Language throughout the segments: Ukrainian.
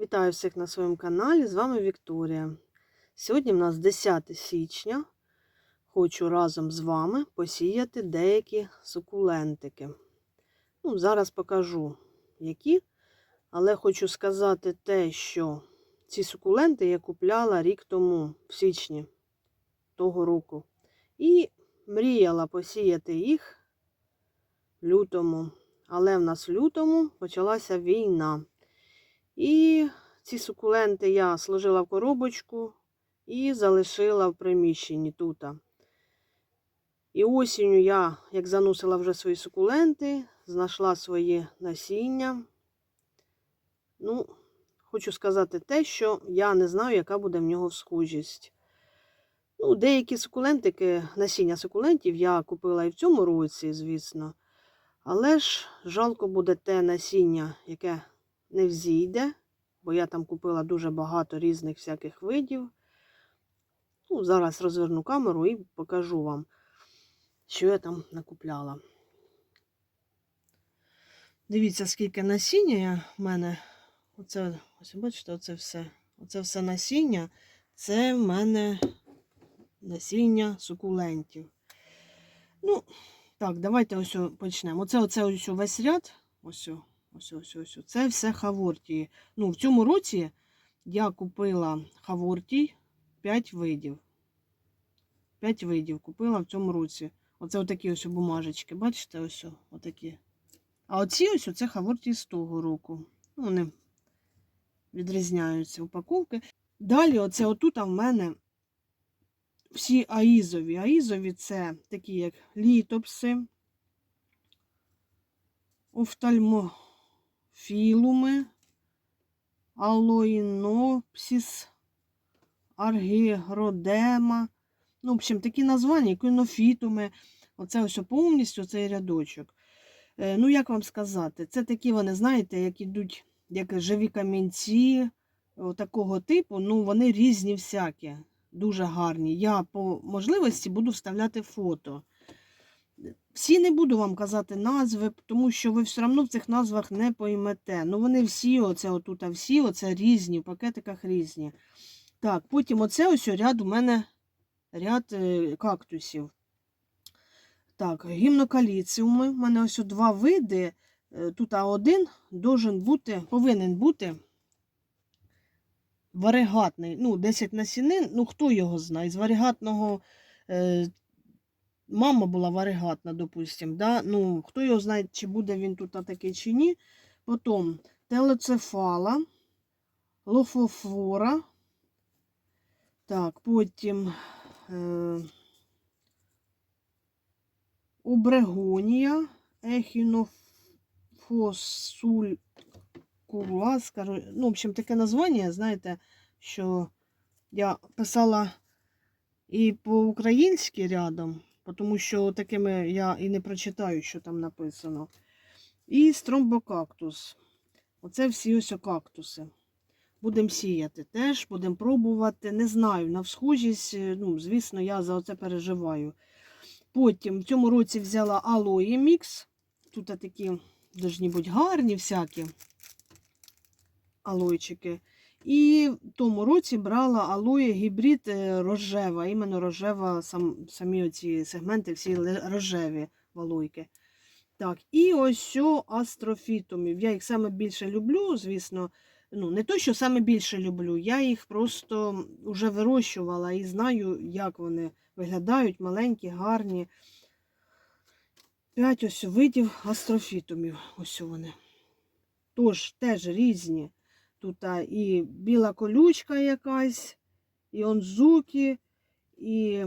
Вітаю всіх на своєму каналі. З вами Вікторія. Сьогодні в нас 10 січня. Хочу разом з вами посіяти деякі сукулентики. Ну, зараз покажу, які. Але хочу сказати те, що ці сукуленти я купляла рік тому, в січні того року. І мріяла посіяти їх в лютому. Але в нас в лютому почалася війна. І ці сукуленти я сложила в коробочку і залишила в приміщенні тут. І осінню я, як заносила вже свої сукуленти, знайшла своє насіння. Ну, хочу сказати те, що я не знаю, яка буде в нього схожість. Ну, деякі сукулентики, насіння сукулентів я купила і в цьому році, звісно. Але ж жалко буде те насіння, яке не взійде, бо я там купила дуже багато різних всяких видів. Ну, зараз розверну камеру і покажу вам, що я там накупляла. Дивіться, скільки насіння в мене. Оце, ось бачите, оце все. Оце все насіння. Це в мене насіння сукулентів. Ну, так, давайте ось почнемо. Оце, оце ось весь ряд. Ось, ось, ось, ось. Це все хавортії. Ну, в цьому році я купила хавортій 5 видів. 5 видів купила в цьому році. Оце отакі ось бумажечки. Бачите, ось отакі. А оці ось це хавортій з того року. Ну, Вони відрізняються упаковки. Далі, оце отут в мене всі аїзові. Аїзові це такі, як літопси, офтальмофілуми, алоїнопсіс, аргіродема. Ну, в общем, такі названня, кінофітуми. Оце ось повністю цей рядочок. Е, ну, як вам сказати, це такі вони, знаєте, як ідуть, як живі камінці, такого типу, ну, вони різні всякі дуже гарні. Я по можливості буду вставляти фото. Всі не буду вам казати назви, тому що ви все одно в цих назвах не поймете. Ну, вони всі, оце отут, всі, оце різні, в пакетиках різні. Так, потім оце ось ряд у мене ряд е, кактусів. Так, гімнокаліціуми. У мене ось два види. Е, тут один должен бути, повинен бути варигатний, ну, 10 насінин, ну хто його знає, з варигатного е, мама була варигатна, допустим, да? ну, хто його знає, чи буде він тут такий, чи ні. Потім телецефала, лофофора, так, потім е, обрегонія, ехінофосуль кула, скажу. Ну, в общем, таке названня, знаєте, що я писала і по-українськи рядом, тому що такими я і не прочитаю, що там написано. І стромбокактус. Оце всі ось кактуси. Будемо сіяти теж, будемо пробувати. Не знаю, на всхожість, ну, звісно, я за це переживаю. Потім в цьому році взяла алоє мікс. Тут такі, повинні бути гарні всякі алойчики. І в тому році брала алоє гібрид е, рожева, іменно рожева, сам, самі оці сегменти, всі рожеві алойки. Так, І ось астрофітумів. Я їх саме більше люблю, звісно. Ну, Не то, що саме більше люблю, я їх просто вже вирощувала і знаю, як вони виглядають, маленькі, гарні. П'ять ось видів астрофітумів. Ось вони. Тож, теж різні. Тут і біла колючка якась, і онзуки, і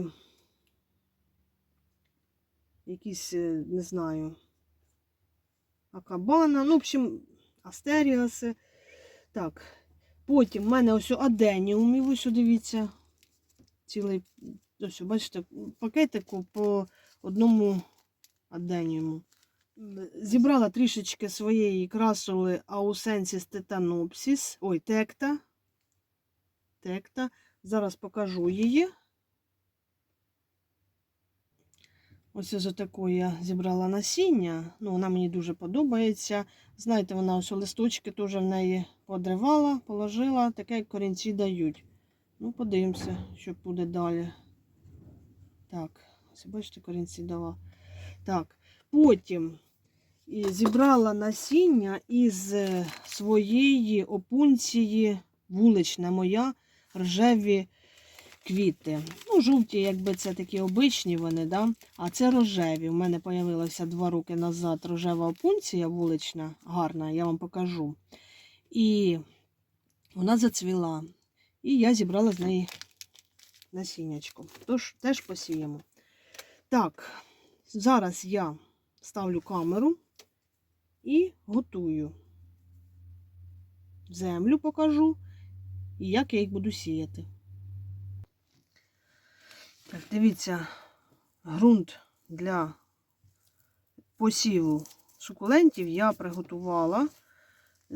якісь, е, не знаю, акабана, ну, в общем, астеріаси. Так, потім в мене ось аденіум, ось дивіться, цілий, ось, бачите, пакетику по одному аденіуму. Зібрала трішечки своєї красули Аусенсіс тетанопсіс. Ой, текта. Текта. Зараз покажу її. Ось з такої я зібрала насіння. Ну, вона мені дуже подобається. Знаєте, вона ось листочки теж в неї подривала, положила, таке як корінці дають. Ну, подивимося, що буде далі. Так, ось бачите, корінці дала. Так, потім зібрала насіння із е, своєї опунції, вулична моя, рожеві квіти. Ну, жовті, якби це такі обичні вони, да? а це рожеві. У мене з'явилося два роки назад рожева опунція вулична, гарна, я вам покажу. І вона зацвіла. І я зібрала з неї насіннячко. Тож теж посіємо. Так, зараз я ставлю камеру і готую. Землю покажу і як я їх буду сіяти. Так, дивіться, ґрунт для посіву сукулентів я приготувала.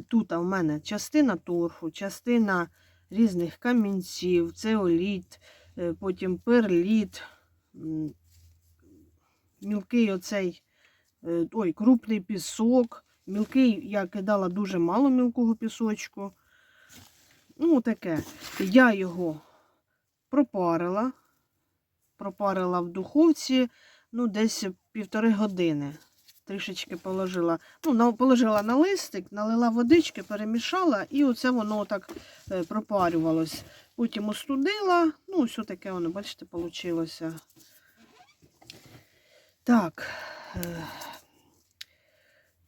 Тут в мене частина торфу, частина різних камінців, цеоліт, е, потім перліт, мілкий оцей, ой, крупний пісок. Мілкий я кидала дуже мало мілкого пісочку. Ну, таке. Я його пропарила. Пропарила в духовці, ну, десь півтори години. Трішечки положила, ну, положила на листик, налила водички, перемішала, і оце воно так е, пропарювалось. Потім остудила, ну, все таке воно, бачите, вийшло. Так.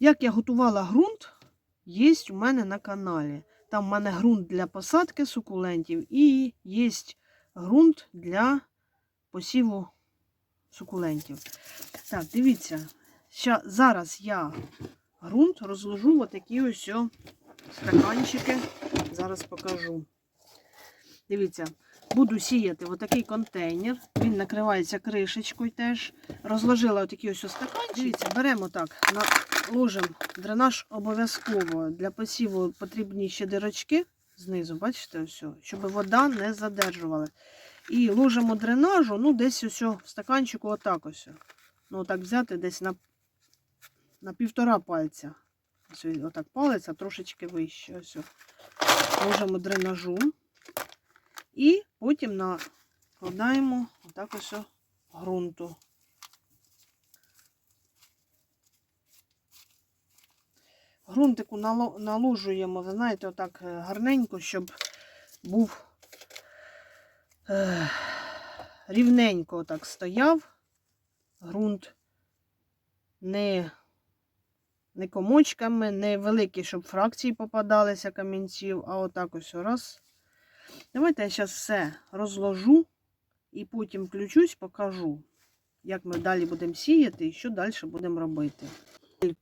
Як я готувала ґрунт, є у мене на каналі. Там в мене ґрунт для посадки сукулентів і є ґрунт для посіву сукулентів. Так, дивіться, ща, зараз я ґрунт розложу в такі ось стаканчики. Зараз покажу. Дивіться, буду сіяти в такий контейнер. Він накривається кришечкою теж. Розложила отакі ось о стаканчики. Дивіться, беремо так, ложимо дренаж обов'язково. Для посіву потрібні ще дирочки знизу, бачите, ось, щоб вода не задержувала. І ложимо дренажу, ну, десь ось в стаканчику отак ось. Ну, отак взяти десь на, на півтора пальця. Ось отак палець, а трошечки вище. Ось. Ложимо дренажу. І потім накладаємо отак ось ґрунту. Грунтику нало- наложуємо, ви знаєте, отак е, гарненько, щоб був е, рівненько отак стояв ґрунт, не, не комочками, не великі, щоб фракції попадалися камінців, а отак ось раз. Давайте я зараз все розложу і потім включусь, покажу, як ми далі будемо сіяти і що далі будемо робити.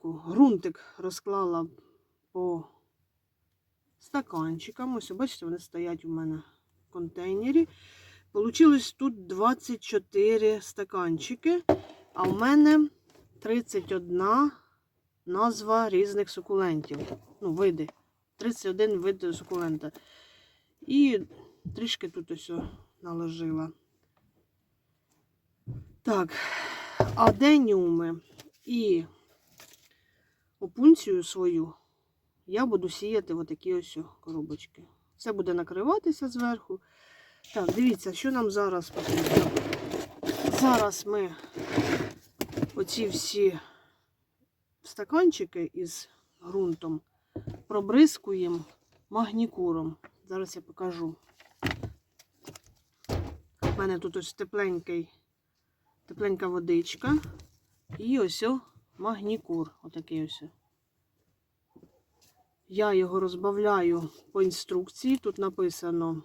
Грунтик розклала по стаканчикам. Ось, бачите, вони стоять у мене в контейнері. Получилось тут 24 стаканчики, а в мене 31 назва різних сукулентів. Ну, види. 31 вид сукулента. І трішки тут ось наложила. Так, аденіуми і опунцію свою я буду сіяти в такі ось коробочки. Це буде накриватися зверху. Так, дивіться, що нам зараз потрібно. Зараз ми оці всі стаканчики із ґрунтом пробризкуємо магнікуром. Зараз я покажу. У мене тут ось тепленький, тепленька водичка. І ось магнікур. Отакий ось. Я його розбавляю по інструкції. Тут написано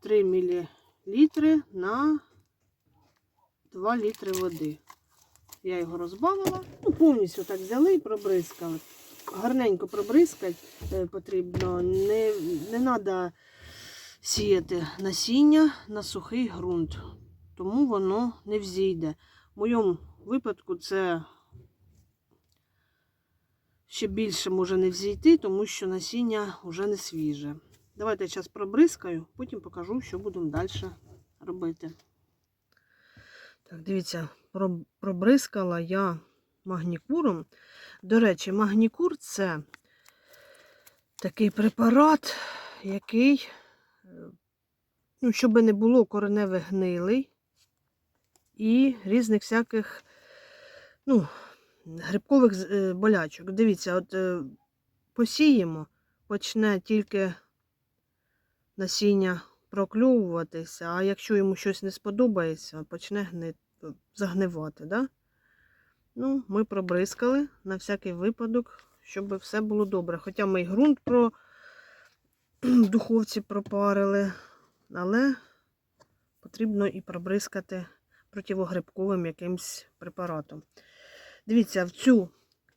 3 мл на 2 літри води. Я його розбавила, ну, повністю так взяли і пробризкали. Гарненько пробризкати е, потрібно. Не, не треба сіяти насіння на сухий ґрунт, тому воно не взійде. В моєму випадку це ще більше може не взійти, тому що насіння вже не свіже. Давайте я зараз пробризкаю, потім покажу, що будемо далі робити. Так, дивіться, пробризкала я магнікуром. До речі, магнікур це такий препарат, який, е, ну, щоб не було кореневих гнилий і різних всяких, ну, грибкових е, болячок. Дивіться, от е, посіємо, почне тільки насіння прокльовуватися, а якщо йому щось не сподобається, почне гни... загнивати. Да? Ну, ми пробризкали на всякий випадок, щоб все було добре. Хоча ми і ґрунт про духовці пропарили, але потрібно і пробризкати противогрибковим якимсь препаратом. Дивіться, в цю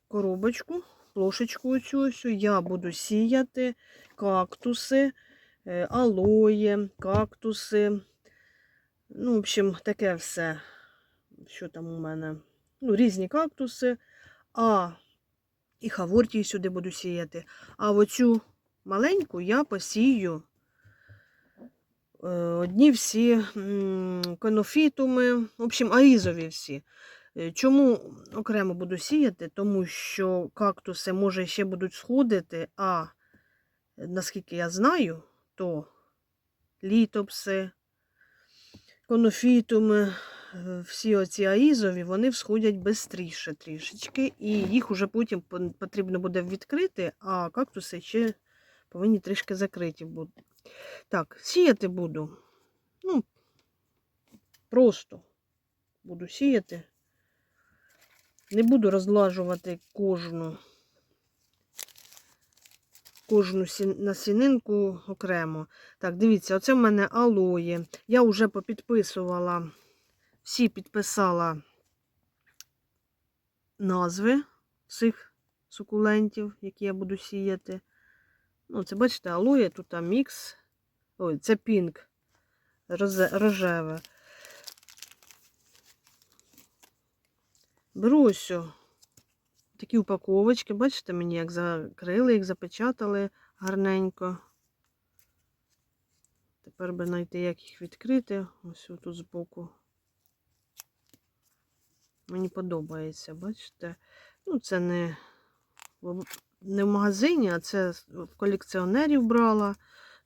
коробочку, плошечку оцю ось я буду сіяти кактуси, е, алоє, кактуси. Ну, в общем, таке все. Що там у мене? Ну, різні кактуси. А і хавортії сюди буду сіяти. А оцю маленьку я посію. е, Одні всі конофітуми, в общем, аїзові всі. Е, Чому окремо буду сіяти? Тому що кактуси, може, ще будуть сходити, а е, наскільки я знаю, то літопси, конофітуми, е, всі оці аїзові, вони всходять швидше трішечки, і їх уже потім потрібно буде відкрити, а кактуси ще повинні трішки закриті бути. Так, сіяти буду. Ну, просто буду сіяти. Не буду розлажувати кожну, кожну насінинку окремо. Так, дивіться, оце в мене алоє. Я вже попідписувала, всі підписала назви цих сукулентів, які я буду сіяти. Ну, це бачите, алоє, тут там мікс. Ой, це пінк рожеве. Беру ось такі упаковочки, бачите, мені як закрили, їх запечатали гарненько. Тепер би знайти, як їх відкрити. Ось тут збоку. Мені подобається, бачите? Ну, це не не в магазині, а це в колекціонерів брала,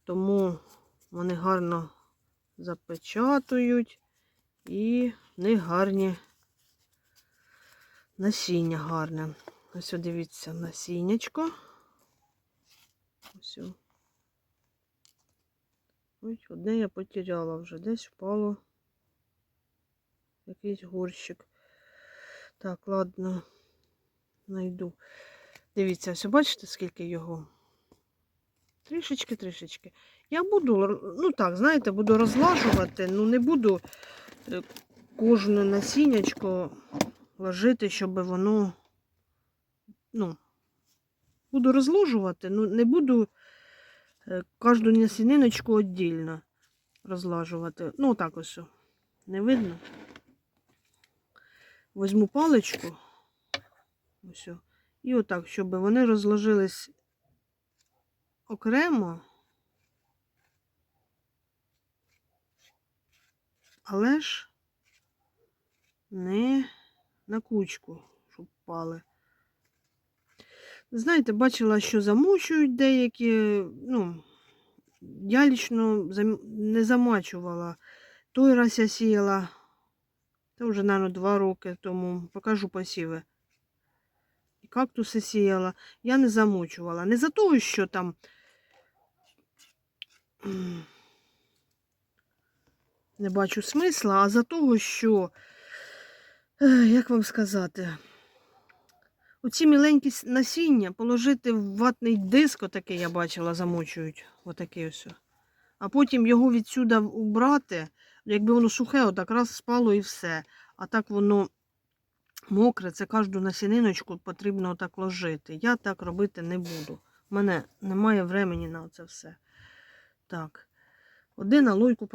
тому вони гарно запечатують і них гарні насіння гарне. Ось дивіться, насіннячко. Ось. Ось одне я потеряла вже, десь впало якийсь горщик. Так, ладно, знайду. Дивіться, все бачите, скільки його? Трішечки, трішечки. Я буду, ну так, знаєте, буду розлажувати, ну не буду е, кожне насіннячко ложити, щоб воно, ну, буду розложувати, ну не буду е, кожну насіниночку віддільно розлажувати. Ну, так ось. Не видно. Возьму паличку. Ось. І отак, щоб вони розложились окремо. Але ж не на кучку, щоб впали. Знаєте, бачила, що замочують деякі. Ну, я лічно не замачувала. Той раз я сіяла, це вже, мабуть, два роки тому. Покажу посіви. І кактуси сіяла. Я не замочувала. Не за того, що там. Не бачу смисла, а за того, що, як вам сказати, оці міленькі насіння положити в ватний диск, отакий я бачила, замочують. Отакий ось. А потім його відсюди убрати, якби воно сухе, отак раз спало і все. А так воно мокре, це кожну насіниночку потрібно отак ложити. Я так робити не буду. У мене немає времени на це все. Так. Один алойку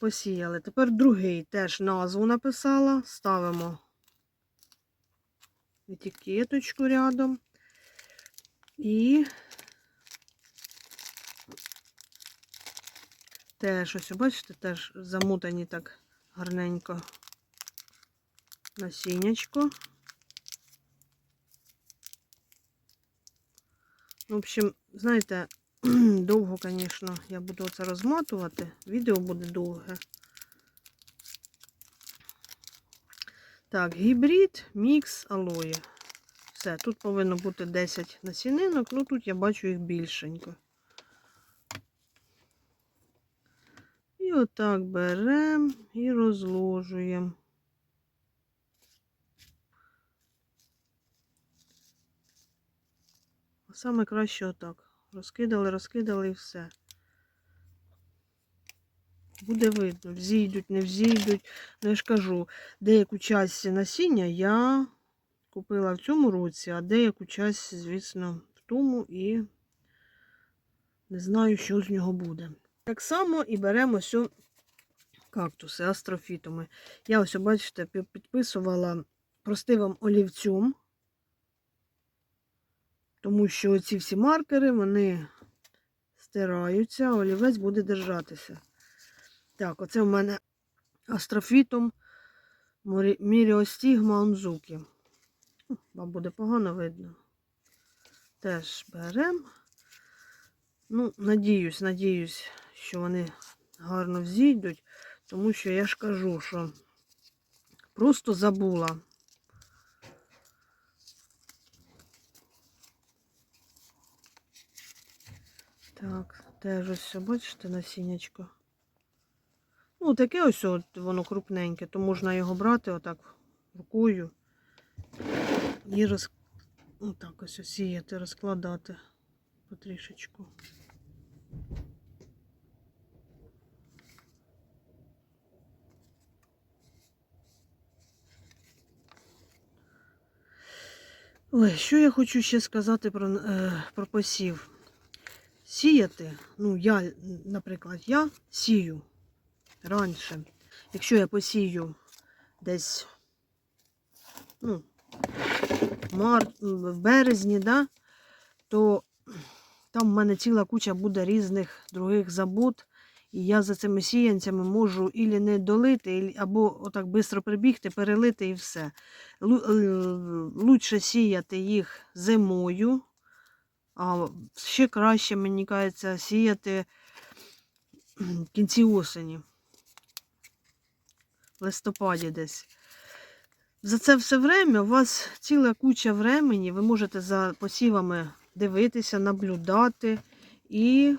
посіяли. Тепер другий теж назву написала. Ставимо етикеточку рядом. І теж, ось, бачите, теж замотані так гарненько. насіннячко. В общем, знаєте, довго, звісно, я буду це розматувати. Відео буде довге. Так, гібрид, мікс, алоє. Все, тут повинно бути 10 насінинок, ну тут я бачу їх більшенько. І отак беремо і розложуємо. Саме краще отак. Розкидали, розкидали і все. Буде видно, взійдуть, не взійдуть. Ну, я ж кажу, деяку часть насіння я купила в цьому році, а деяку часть, звісно, в тому і не знаю, що з нього буде. Так само і беремо ось кактуси астрофітами. Я ось, бачите, пі- підписувала простивим олівцем, тому що ці всі маркери, вони стираються, олівець буде держатися. Так, оце в мене астрофітом морі- міріостігма онзуки. Вам буде погано видно. Теж беремо. Ну, надіюсь, надіюсь, що вони гарно взійдуть, тому що я ж кажу, що просто забула. Так, теж ось все, бачите, насіннячко. Ну, таке ось от воно крупненьке, то можна його брати отак рукою і роз... отак ось сіяти, розкладати потрішечку. Ой, що я хочу ще сказати про, е, про посів. Сіяти, ну, я, наприклад, я сію раніше. Якщо я посію десь ну, мар... в березні, да, то там в мене ціла куча буде різних других забот. І я за цими сіянцями можу ілі не долити, або отак швидко прибігти, перелити і все. Е, Лучше сіяти їх зимою, а ще краще, мені кажеться, сіяти в кінці осені, листопаді десь. За це все время у вас ціла куча времени, ви можете за посівами дивитися, наблюдати і,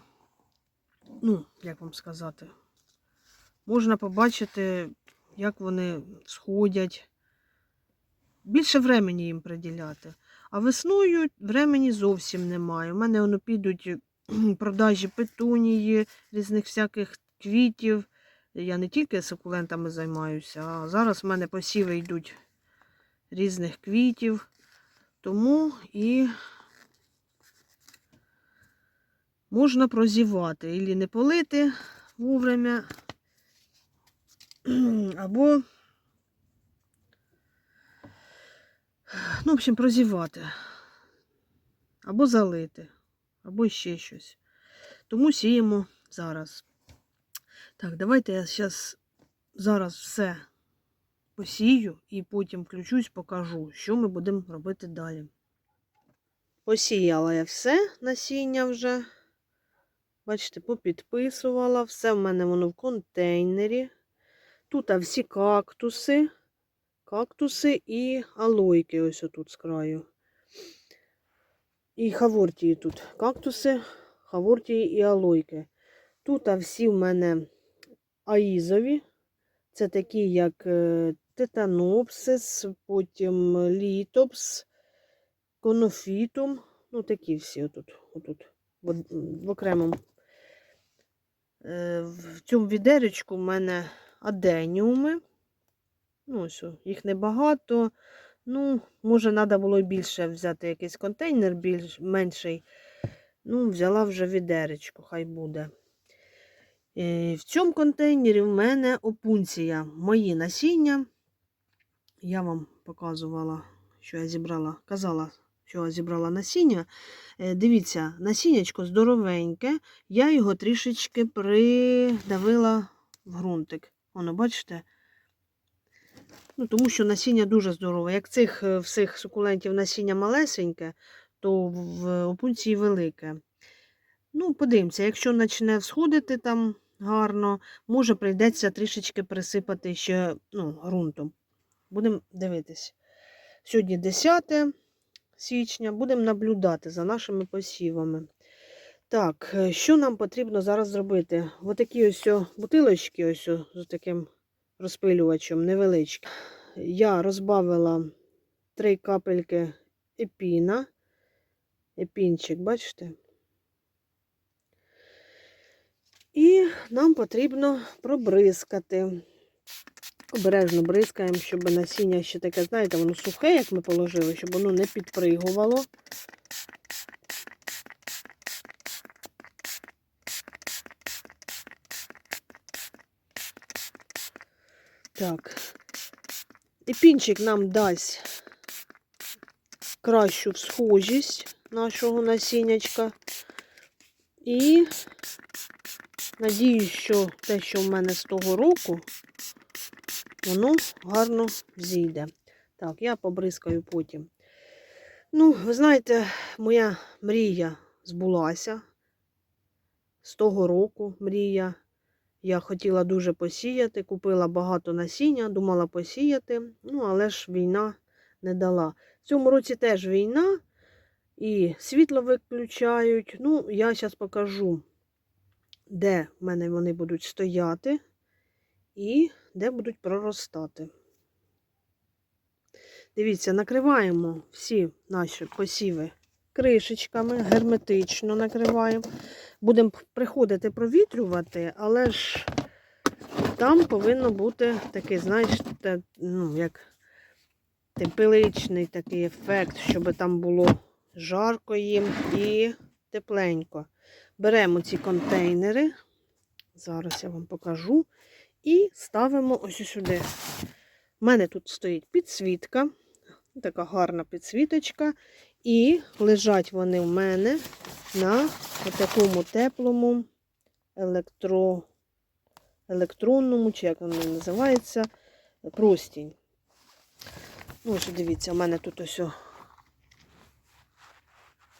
ну, як вам сказати, можна побачити, як вони сходять. Більше времени їм приділяти. А весною времени зовсім немає. У мене воно підуть продажі петунії, різних всяких квітів. Я не тільки сукулентами займаюся, а зараз в мене посіви йдуть різних квітів. Тому і можна прозівати. Ілі не полити вовремя, або, ну, в общем, прозівати. Або залити, або ще щось. Тому сіємо зараз. Так, давайте я зараз, зараз все посію і потім включусь, покажу, що ми будемо робити далі. Посіяла я все насіння вже. Бачите, попідписувала. Все в мене воно в контейнері. Тут всі кактуси, кактуси і алойки ось отут з краю. І хавортії тут. Кактуси, хавортії і алойки. Тут всі в мене аїзові. Це такі, як е, тетанопсис, потім літопс, конофітум. Ну, такі всі отут, отут в, окремому. Е, В цьому відеречку в мене аденіуми. Ну, ось, їх небагато. Ну, може, треба було більше взяти якийсь контейнер більш менший. Ну, взяла вже відеречко, хай буде. Е, В цьому контейнері в мене опунція. Мої насіння. Я вам показувала, що я зібрала, казала, що я зібрала насіння. Е, Дивіться, насіннячко здоровеньке. Я його трішечки придавила в ґрунтик. Воно, бачите? Ну, тому що насіння дуже здорове. Як цих е, всіх сукулентів насіння малесеньке, то в опунції велике. Ну, подивимося, якщо почне всходити там гарно, може прийдеться трішечки присипати ще ну, ґрунтом. Будемо дивитись. Сьогодні 10 січня, будемо наблюдати за нашими посівами. Так, е, що нам потрібно зараз зробити? Отакі ось бутилочки ось з таким розпилювачем невеличкі. Я розбавила 3 капельки епіна. Епінчик, бачите? І нам потрібно пробризкати. Обережно бризкаємо, щоб насіння ще таке, знаєте, воно сухе, як ми положили, щоб воно не підпригувало. Так. Епінчик нам дасть кращу всхожість нашого насіннячка. І надіюсь, що те, що в мене з того року, воно гарно зійде. Так, я побризкаю потім. Ну, ви знаєте, моя мрія збулася. З того року мрія. Я хотіла дуже посіяти, купила багато насіння, думала посіяти, ну, але ж війна не дала. В цьому році теж війна, і світло виключають. Ну, я зараз покажу, де в мене вони будуть стояти і де будуть проростати. Дивіться, накриваємо всі наші посіви кришечками, герметично накриваємо. Будемо приходити провітрювати, але ж там повинно бути такий, знаєш, те, ну, як тепличний такий ефект, щоб там було жарко їм і тепленько. Беремо ці контейнери, зараз я вам покажу, і ставимо ось сюди. У мене тут стоїть підсвітка, така гарна підсвіточка. І лежать вони в мене на такому теплому електро... електронному, чи як воно називається, простінь. Ну, ось дивіться, у мене тут ось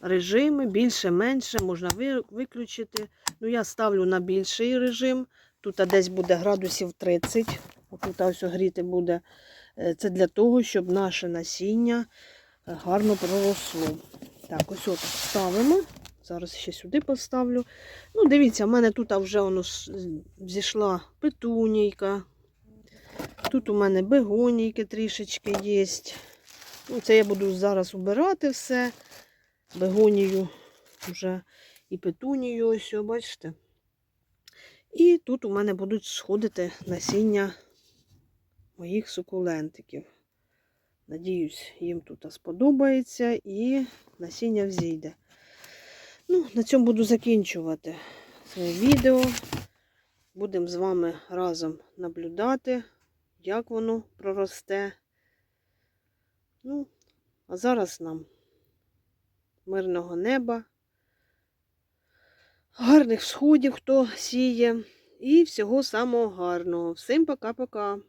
режими, більше-менше, можна виключити. Ну, я ставлю на більший режим. Тут десь буде градусів 30. Тут ось гріти буде. Е, Це для того, щоб наше насіння е, гарно проросло. Так, ось отак ставимо. Зараз ще сюди поставлю. Ну, дивіться, в мене тут вже воно зійшла петунійка. Тут у мене бегонійки трішечки є. Ну, це я буду зараз убирати все. Бегонію вже і петунію, ось, бачите. І тут у мене будуть сходити насіння моїх сукулентиків. Надіюсь, їм тут сподобається і насіння взійде. Ну, на цьому буду закінчувати своє відео. Будемо з вами разом наблюдати, як воно проросте. Ну, а зараз нам мирного неба, гарних сходів, хто сіє, і всього самого гарного. Всім пока-пока!